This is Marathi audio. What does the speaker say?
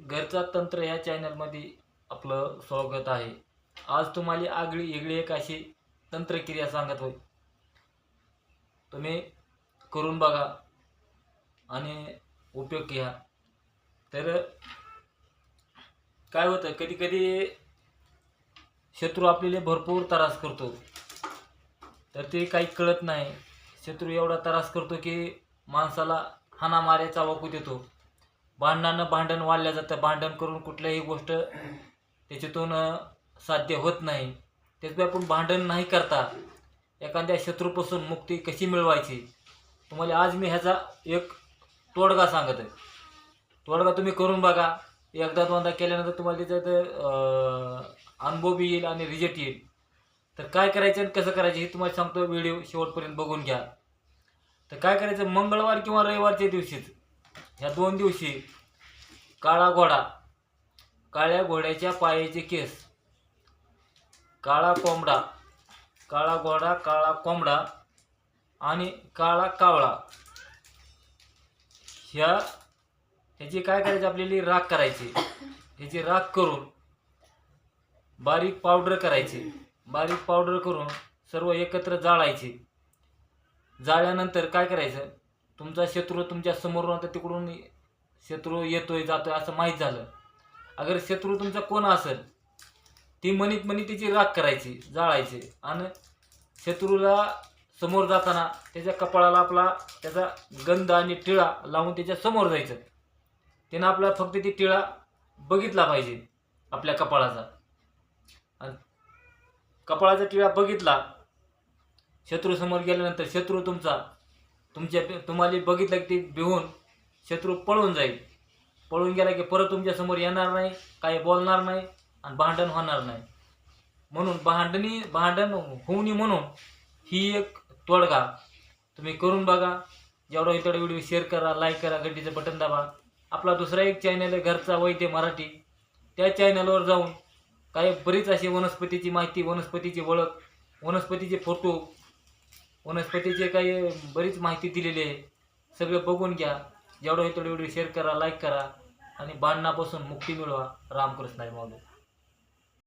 घरचा तंत्र या चॅनलमध्ये आपलं स्वागत आहे. आज तुम्हाला आगळी वेगळी एक अशी तंत्रक्रिया सांगत होय. तुम्ही करून बघा आणि उपयोग घ्या. तर काय होतं कधी कधी शत्रू आपल्याला भरपूर त्रास करतो. तर ते काही कळत नाही. शत्रू एवढा त्रास करतो की माणसाला हाना मारायचा वाकू देतो. भांडणानं भांडण वाढल्या जातं. भांडण करून कुठल्याही गोष्ट त्याच्यातून साध्य होत नाही. त्याच्यामुळे आपण भांडण नाही करता. एखाद्या शत्रूपासून मुक्ती कशी मिळवायची? तुम्हाला आज मी ह्याचा एक तोडगा सांगत आहे तोडगा तुम्ही करून बघा. एकदा दोनदा केल्यानंतर तुम्हाला त्याच्यात अ, अनुभव बी येईल आणि रिजेक्ट येईल. तर काय करायचं आणि कसं करायचं हे तुम्हाला सांगतो व्हिडिओ शेवटपर्यंत बघून घ्या. तर काय करायचं? मंगळवार किंवा रविवारच्या दिवशीच ह्या दोन दिवशी काळा घोडा काळ्या घोड्याच्या पायाचे केस काळा कोंबडा काळा घोडा काळा कोंबडा आणि काळा कावळा. ह्या ह्याची काय करायची आपल्याला? राख करायची. ह्याची राख करून बारीक पावडर करायची. बारीक पावडर करून सर्व एकत्र जाळायची. जाळल्यानंतर काय करायचं? तुमचा शत्रू तुमच्या समोरून आता तिकडून शत्रू येतोय जातोय असं माहीत झालं. अगर शत्रू तुमचा कोण असेल ती मनीत मनी तिची राख करायची जाळायची. आणि शत्रूला समोर जाताना त्याच्या कपाळाला आपला त्याचा गंध आणि टिळा लावून त्याच्यासमोर जायचं. त्यानं आपला फक्त ती टिळा बघितला पाहिजे आपल्या कपाळाचा. आणि कपाळाचा टिळा बघितला शत्रू समोर गेल्यानंतर शत्रू तुमचा तुमच्या तुम्हाला बघितलं की ते भिवून शत्रू पळून जाईल. पळून गेला की परत तुमच्यासमोर येणार नाही काही बोलणार नाही आणि भांडण होणार नाही. म्हणून भांडणी भांडण होऊ नये म्हणून ही एक तोडगा तुम्ही करून बघा. जेवढा होईल तेवढा व्हिडिओ शेअर करा लाईक करा घंटीचं बटन दाबा. आपला दुसरा एक चॅनल आहे घरचा वैद्य मराठी. त्या चॅनलवर जाऊन काही बरीच अशी वनस्पतीची माहिती वनस्पतीची ओळख वनस्पतीचे फोटो वनस्पतीचे काही बरीच माहिती दिलेली आहे. सगळं बघून घ्या. जेवढं होईल तेवढं व्हिडिओ शेअर करा लाईक करा. आणि बांधणापासून मुक्ती मिळवा. रामकृष्ण आहे माऊली